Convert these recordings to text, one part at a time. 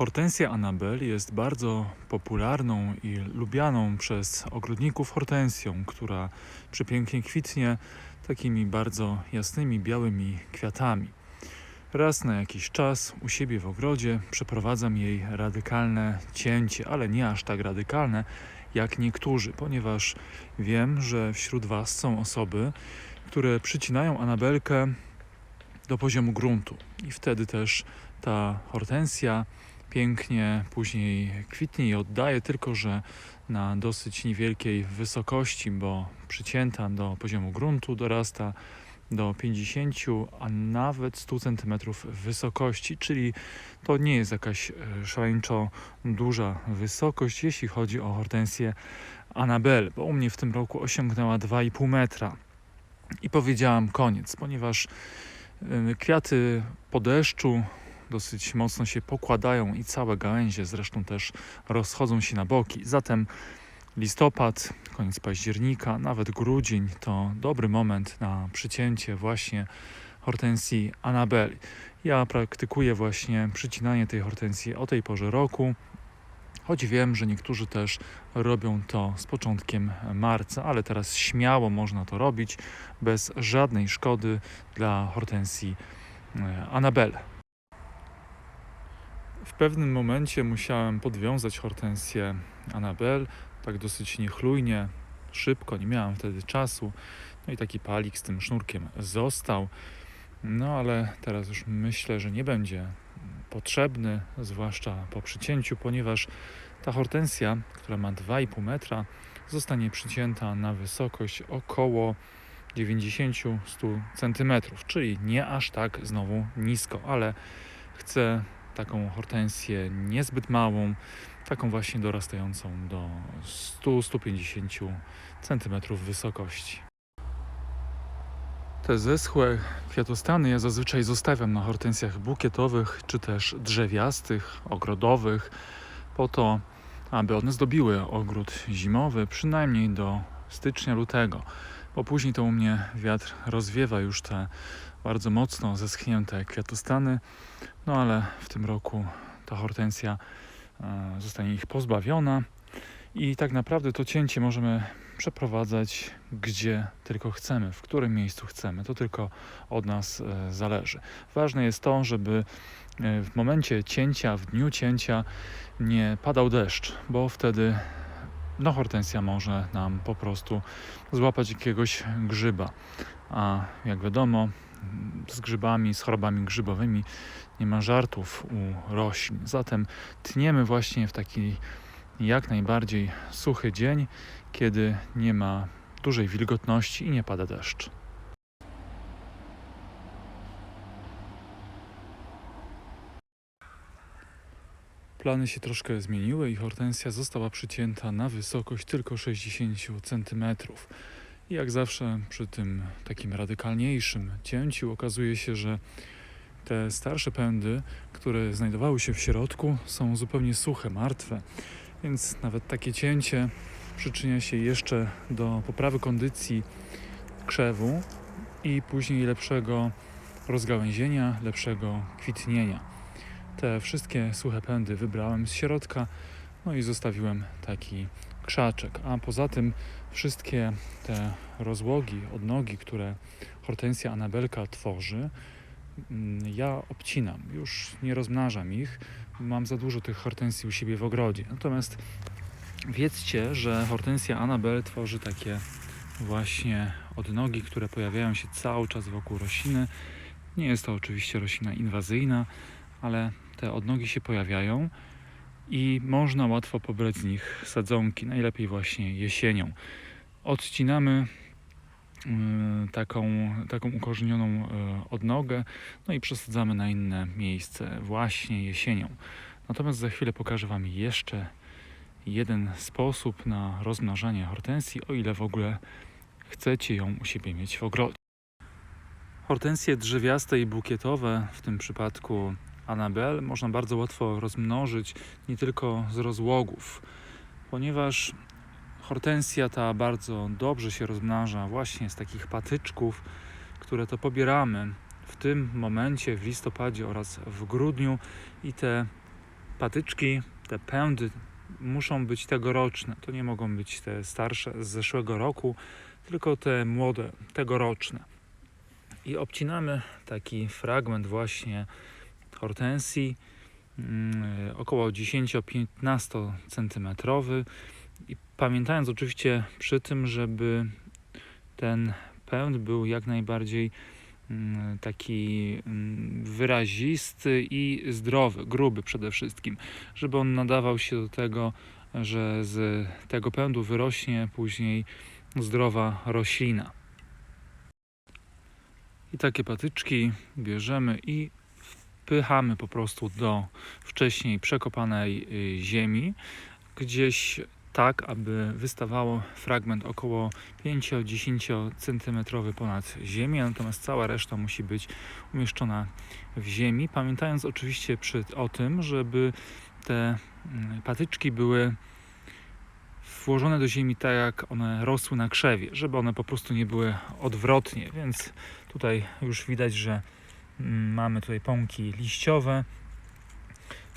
Hortensja Anabel jest bardzo popularną i lubianą przez ogrodników hortensją, która przepięknie kwitnie takimi bardzo jasnymi, białymi kwiatami. Raz na jakiś czas u siebie w ogrodzie przeprowadzam jej radykalne cięcie, ale nie aż tak radykalne jak niektórzy, ponieważ wiem, że wśród Was są osoby, które przycinają Anabelkę do poziomu gruntu i wtedy też ta hortensja pięknie później kwitnie i oddaje, tylko że na dosyć niewielkiej wysokości, bo przycięta do poziomu gruntu dorasta do 50, a nawet 100 cm wysokości, czyli to nie jest jakaś e, szaleńczo duża wysokość, jeśli chodzi o hortensję Anabel, bo u mnie w tym roku osiągnęła 2,5 metra. I powiedziałam koniec, ponieważ e, kwiaty po deszczu dosyć mocno się pokładają i całe gałęzie zresztą też rozchodzą się na boki. Zatem listopad, koniec października, nawet grudzień to dobry moment na przycięcie właśnie hortensji Anabel. Ja praktykuję właśnie przycinanie tej hortensji o tej porze roku. Choć wiem, że niektórzy też robią to z początkiem marca, ale teraz śmiało można to robić bez żadnej szkody dla hortensji e, Anabel. W pewnym momencie musiałem podwiązać hortensję Anabel, tak dosyć niechlujnie, szybko, nie miałem wtedy czasu. No i taki palik z tym sznurkiem został. No ale teraz już myślę, że nie będzie potrzebny, zwłaszcza po przycięciu, ponieważ ta hortensja, która ma 2,5 metra, zostanie przycięta na wysokość około 90-100 cm, czyli nie aż tak znowu nisko, ale chcę taką hortensję niezbyt małą, taką właśnie dorastającą do 100-150 cm wysokości. Te zeschłe kwiatostany ja zazwyczaj zostawiam na hortensjach bukietowych czy też drzewiastych, ogrodowych, po to, aby one zdobiły ogród zimowy przynajmniej do stycznia, lutego, bo później to u mnie wiatr rozwiewa już te bardzo mocno zeschnięte kwiatostany, no ale w tym roku ta hortensja e, zostanie ich pozbawiona i tak naprawdę to cięcie możemy przeprowadzać gdzie tylko chcemy, w którym miejscu chcemy. To tylko od nas e, zależy. Ważne jest to, żeby e, w momencie cięcia, w dniu cięcia nie padał deszcz, bo wtedy no hortensja może nam po prostu złapać jakiegoś grzyba. A jak wiadomo, z grzybami, z chorobami grzybowymi nie ma żartów u roślin. Zatem tniemy właśnie w taki jak najbardziej suchy dzień, kiedy nie ma dużej wilgotności i nie pada deszcz. Plany się troszkę zmieniły i hortensja została przycięta na wysokość tylko 60 cm. I jak zawsze przy tym takim radykalniejszym cięciu okazuje się, że te starsze pędy, które znajdowały się w środku, są zupełnie suche, martwe. Więc nawet takie cięcie przyczynia się jeszcze do poprawy kondycji krzewu i później lepszego rozgałęzienia, lepszego kwitnienia. Te wszystkie suche pędy wybrałem z środka, no i zostawiłem taki krzaczek. A poza tym wszystkie te rozłogi, odnogi, które hortensja anabelka tworzy, mm, ja obcinam. Już nie rozmnażam ich. Mam za dużo tych hortensji u siebie w ogrodzie. Natomiast wiedzcie, że hortensja anabel tworzy takie właśnie odnogi, które pojawiają się cały czas wokół rośliny. Nie jest to oczywiście roślina inwazyjna, ale te odnogi się pojawiają i można łatwo pobrać z nich sadzonki, najlepiej właśnie jesienią. Odcinamy y, taką, taką ukorzenioną y, odnogę, no i przesadzamy na inne miejsce właśnie jesienią. Natomiast za chwilę pokażę Wam jeszcze jeden sposób na rozmnażanie hortensji, o ile w ogóle chcecie ją u siebie mieć w ogrodzie. Hortensje drzewiaste i bukietowe, w tym przypadku Anabel, można bardzo łatwo rozmnożyć nie tylko z rozłogów, ponieważ hortensja ta bardzo dobrze się rozmnaża właśnie z takich patyczków, które to pobieramy w tym momencie w listopadzie oraz w grudniu i te patyczki, te pędy muszą być tegoroczne. To nie mogą być te starsze z zeszłego roku, tylko te młode, tegoroczne. I obcinamy taki fragment właśnie hortensji, mm, około 10-15 centymetrowy. I pamiętając oczywiście przy tym, żeby ten pęd był jak najbardziej mm, taki mm, wyrazisty i zdrowy, gruby przede wszystkim, żeby on nadawał się do tego, że z tego pędu wyrośnie później zdrowa roślina. I takie patyczki bierzemy i wpychamy po prostu do wcześniej przekopanej y, ziemi, gdzieś tak, aby wystawało fragment około 5-10 cm ponad ziemię, natomiast cała reszta musi być umieszczona w ziemi, pamiętając oczywiście przy, o tym, żeby te mm, patyczki były włożone do ziemi tak, jak one rosły na krzewie, żeby one po prostu nie były odwrotnie, więc tutaj już widać, że mamy tutaj pąki liściowe,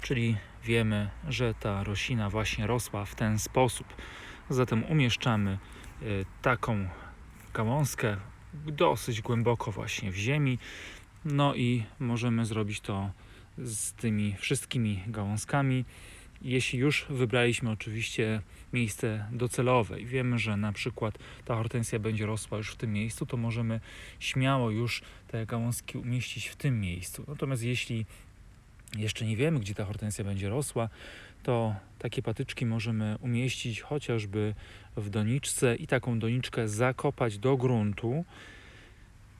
czyli wiemy, że ta roślina właśnie rosła w ten sposób. Zatem umieszczamy y, taką gałązkę dosyć głęboko właśnie w ziemi. No i możemy zrobić to z tymi wszystkimi gałązkami. Jeśli już wybraliśmy oczywiście miejsce docelowe i wiemy, że na przykład ta hortensja będzie rosła już w tym miejscu, to możemy śmiało już te gałązki umieścić w tym miejscu. Natomiast jeśli jeszcze nie wiemy, gdzie ta hortensja będzie rosła, to takie patyczki możemy umieścić chociażby w doniczce i taką doniczkę zakopać do gruntu,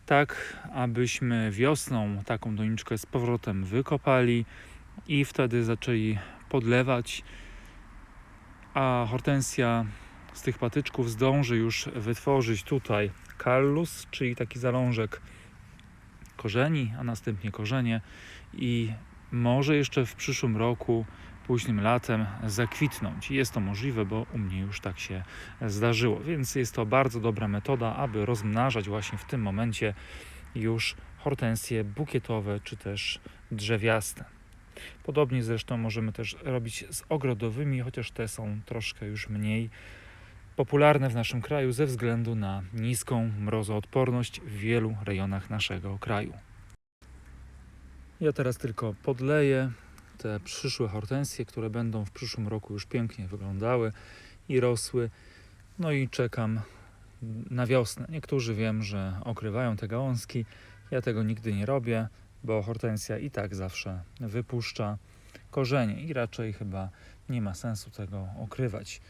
tak abyśmy wiosną taką doniczkę z powrotem wykopali i wtedy zaczęli podlewać, a hortensja z tych patyczków zdąży już wytworzyć tutaj kallus, czyli taki zalążek korzeni, a następnie korzenie i może jeszcze w przyszłym roku, późnym latem zakwitnąć. Jest to możliwe, bo u mnie już tak się zdarzyło, więc jest to bardzo dobra metoda, aby rozmnażać właśnie w tym momencie już hortensje bukietowe czy też drzewiaste. Podobnie zresztą możemy też robić z ogrodowymi, chociaż te są troszkę już mniej popularne w naszym kraju ze względu na niską mrozoodporność w wielu rejonach naszego kraju. Ja teraz tylko podleję te przyszłe hortensje, które będą w przyszłym roku już pięknie wyglądały i rosły. No i czekam na wiosnę. Niektórzy wiem, że okrywają te gałązki. Ja tego nigdy nie robię, bo hortensja i tak zawsze wypuszcza korzenie i raczej chyba nie ma sensu tego okrywać.